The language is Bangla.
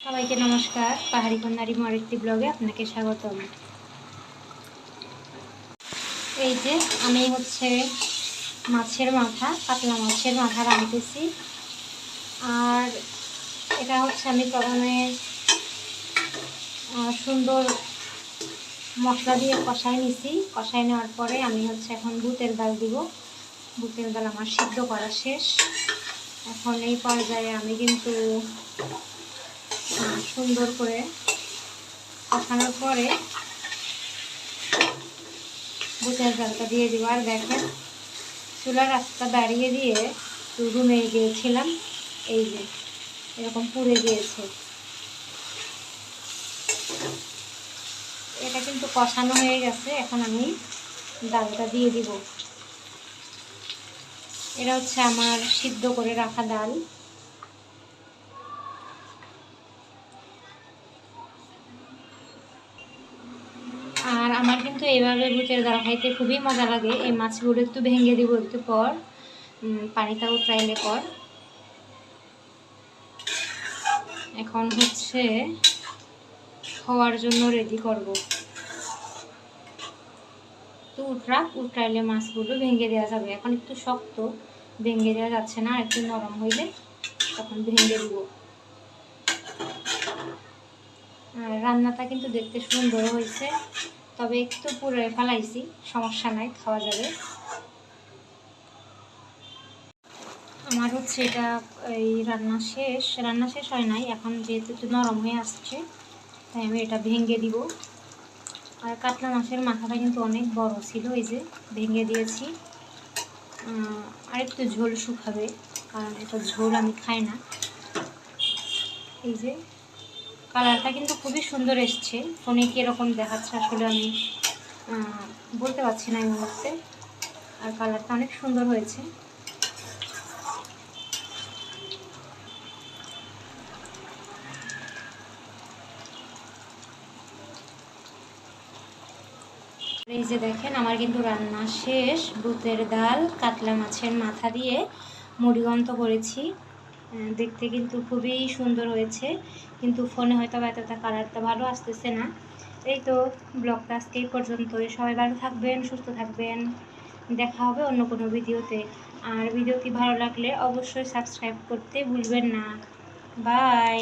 সবাইকে নমস্কার। পাহাড়ি কন্যারি আরেকটি ব্লগে আপনাকে স্বাগতম। এই যে আমি হচ্ছে মাছের মাথা কাতলা মাছের মাথা রাঁধতেছি। আর এটা হচ্ছে আমি প্রথমে সুন্দর মশলা দিয়ে কষাই নিছি। কষাই নেওয়ার পরে আমি হচ্ছে এখন বুতের ডাল দিব। বুতের ডাল আমার সিদ্ধ করা শেষ। এখন এই পর্যায়ে আমি কিন্তু সুন্দর করে কষানোর পরে বুটের ডালটা দিয়ে দিব। আর দেখেন চুলার রাস্তা দাঁড়িয়ে দিয়ে রুমে গিয়েছিলাম, এই যে, এরকম পুড়ে গিয়েছে। এটা কিন্তু কষানো হয়ে গেছে, এখন আমি ডালটা দিয়ে দিব। এটা হচ্ছে আমার সিদ্ধ করে রাখা ডাল। আর আমার কিন্তু এইভাবে ভূতের ডাল খাইতে খুবই মজা লাগে। এই মাছগুলো একটু ভেঙে দিব একটু পর। উম, পানিটা উতরাইলে পর এখন হচ্ছে খাওয়ার জন্য রেডি করব। তো উতরাক উতরাইলে মাছগুলো ভেঙে দেওয়া যাবে। এখন একটু শক্ত ভেঙে দেওয়া যাচ্ছে না একটু নরম হইলে তখন ভেঙে দিব। আর রান্নাটা কিন্তু দেখতে সুন্দর হয়েছে। তবে একটু পুরো ফেলাইছি, সমস্যা নাই, খাওয়া যাবে। আমার হচ্ছে এটা, এই রান্না শেষ রান্না শেষ হয় নাই, এখন যেহেতু একটু নরম হয়ে আসছে, তাই আমি এটা ভেঙে দিব। আর কাতলা মাছের মাথাটা কিন্তু অনেক বড় ছিল, এই যে ভেঙে দিয়েছি। আর একটু ঝোল শুকাবে, কারণ এটা ঝোল আমি খাই না। এই যে কালারটা কিন্তু খুবই সুন্দর এসছে। ফোনে কীরকম দেখাচ্ছে আসলে আমি বলতে পারছি না এই মুহূর্তে। আর কালারটা অনেক সুন্দর হয়েছে। এই যে দেখেন, আমার কিন্তু রান্না শেষ। বুতের ডাল, কাতলা মাছের মাথা দিয়ে মুড়িগন্ত করেছি। দেখতে কিন্তু খুবই সুন্দর হয়েছে। কিন্তু ফোনে হয়তো এতটা কালারটা ভালো আসতেছে না। এই তো ব্লগটা আজকে এই সবাই ভালো থাকবেন, সুস্থ থাকবেন। দেখা হবে অন্য কোনো ভিডিওতে। আর ভিডিওটি ভালো লাগলে অবশ্যই সাবস্ক্রাইব করতে ভুলবেন না। বাই!